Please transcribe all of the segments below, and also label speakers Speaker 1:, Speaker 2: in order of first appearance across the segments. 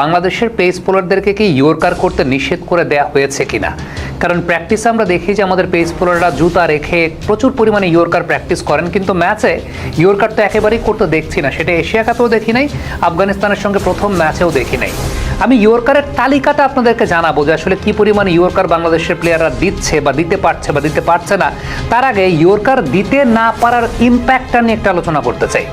Speaker 1: বাংলাদেশের পেস বোলারদেরকে কি ইয়র্কার করতে নিষেধ করে দেয়া হয়েছে কিনা? কারণ প্র্যাকটিসে আমরা দেখি যে আমাদের পেস বোলাররা জুতা রেখে প্রচুর পরিমাণে ইয়র্কার প্র্যাকটিস করেন, কিন্তু ম্যাচে ইয়র্কার তো একেবারেই করতে দেখছি না। সেটা এশিয়া কাপেও দেখি নাই, আফগানিস্তানের সঙ্গে প্রথম ম্যাচেও দেখি নাই। আমি ইয়র্কারের তালিকাটা আপনাদেরকে জানাব যে আসলে কি পরিমাণ ইয়র্কার বাংলাদেশের প্লেয়াররা দিচ্ছে বা দিতে পারছে বা দিতে পারছে না। তার আগে ইয়র্কার দিতে না পারার ইম্প্যাক্টটা নিয়ে একটা আলোচনা করতে চাই।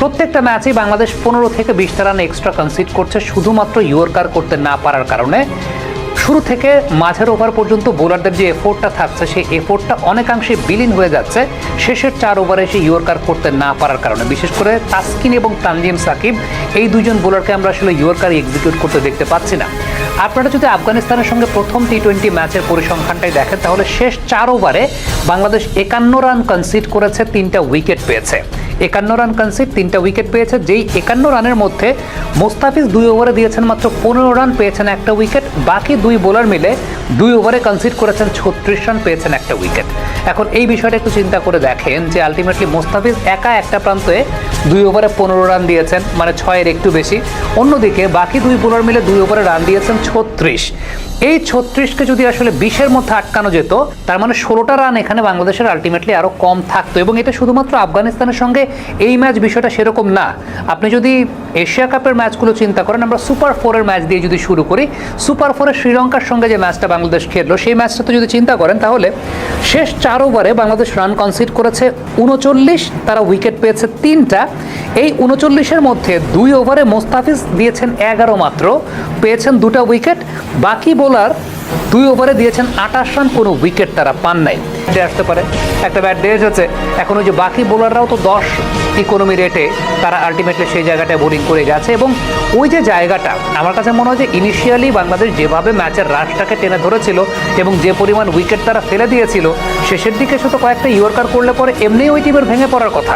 Speaker 1: প্রত্যেকটা ম্যাচেই বাংলাদেশ পনেরো থেকে বিশটা রান এক্সট্রা কনসিড করছে, শুধুমাত্র ইয়র্কার করতে না পারার কারণে। শুরু থেকে মাঝের ওভার পর্যন্ত বোলারদের যে এফোর্টটা থাকছে, সেই এফোর্টটা অনেকাংশে বিলীন হয়ে যাচ্ছে। শেষের চার ওভারে সে ইয়র্কার করতে না পারার কারণে। বিশেষ করে তাসকিন এবং তানজিম সাকিব, এই দুজন বোলারকে আমরা আসলে ইয়র্কার এক্সিকিউট করতে দেখতে পাচ্ছি না। আপনারা যদি আফগানিস্তানের সঙ্গে প্রথম টি টোয়েন্টি ম্যাচের পরিসংখ্যানটাই দেখেন, তাহলে শেষ চার ওভারে বাংলাদেশ একান্ন রান কনসিড করেছে, তিনটা উইকেট পেয়েছে। একান্ন রান কনসিড তিনটা উইকেট পেয়েছে। যেই একান্ন রানের মধ্যে মোস্তাফিজ দুই ওভারে দিয়েছেন মাত্র পনেরো রান, পেয়েছেন একটা উইকেট বাকি দুই বোলার মিলে দুই ওভারে কনসিড করেছেন ছত্রিশ রান, পেয়েছেন একটা উইকেট এখন এই বিষয়টা একটু চিন্তা করে দেখেন যে আলটিমেটলি মোস্তাফিজ একা একটা প্রান্তে দুই ওভারে পনেরো রান দিয়েছেন মানে ছয়ের একটু বেশি। অন্যদিকে বাকি দুই বোলার মিলে দুই ওভারে রান দিয়েছেন ছত্রিশ। এই ছত্রিশকে যদি আসলে বিশের মধ্যে আটকানো যেত, তার মানে ষোলোটা রান এখানে বাংলাদেশের আলটিমেটলি আরও কম থাকতো। এবং এটা শুধুমাত্র আফগানিস্তানের সঙ্গে এই ম্যাচ বিষয়টা সেরকম না। আপনি যদি এশিয়া কাপের ম্যাচগুলো চিন্তা করেন, আমরা সুপার ফোরের ম্যাচ দিয়ে যদি শুরু করি সুপার ফোরে শ্রীলঙ্কার সঙ্গে যে ম্যাচটা বাংলাদেশ খেললো, সেই ম্যাচটা তো যদি চিন্তা করেন, তাহলে শেষ চার ওভারে বাংলাদেশ রান কনসিড করেছে উনচল্লিশ, তারা উইকেট পেয়েছে তিনটা। এই উনচল্লিশের মধ্যে দুই ওভারে মোস্তাফিজ দিয়েছেন এগারো মাত্র, পেয়েছেন দুটা উইকেট বাকি বোলার দুই ওভারে দিয়েছেন আঠাশ রান, কোনো উইকেট তারা পান নাই। আসতে পারে। একটা ব্যাট দিয়ে এসেছে। এখন ওই যে বাকি বোলাররাও তো দশ ইকোনমি রেটে তারা আলটিমেটলি সেই জায়গাটায় বোলিং করে গেছে এবং ওই যে জায়গাটা, আমার কাছে মনে হয় যে ইনিশিয়ালি বাংলাদেশ যেভাবে ম্যাচের রাশটাকে টেনে ধরেছিল এবং যে পরিমাণ উইকেট তারা ফেলে দিয়েছিল, শেষের দিকে শুধু কয়েকটা ইয়র্কার করলে পরে এমনিই ওই টিমের ভেঙে পড়ার কথা।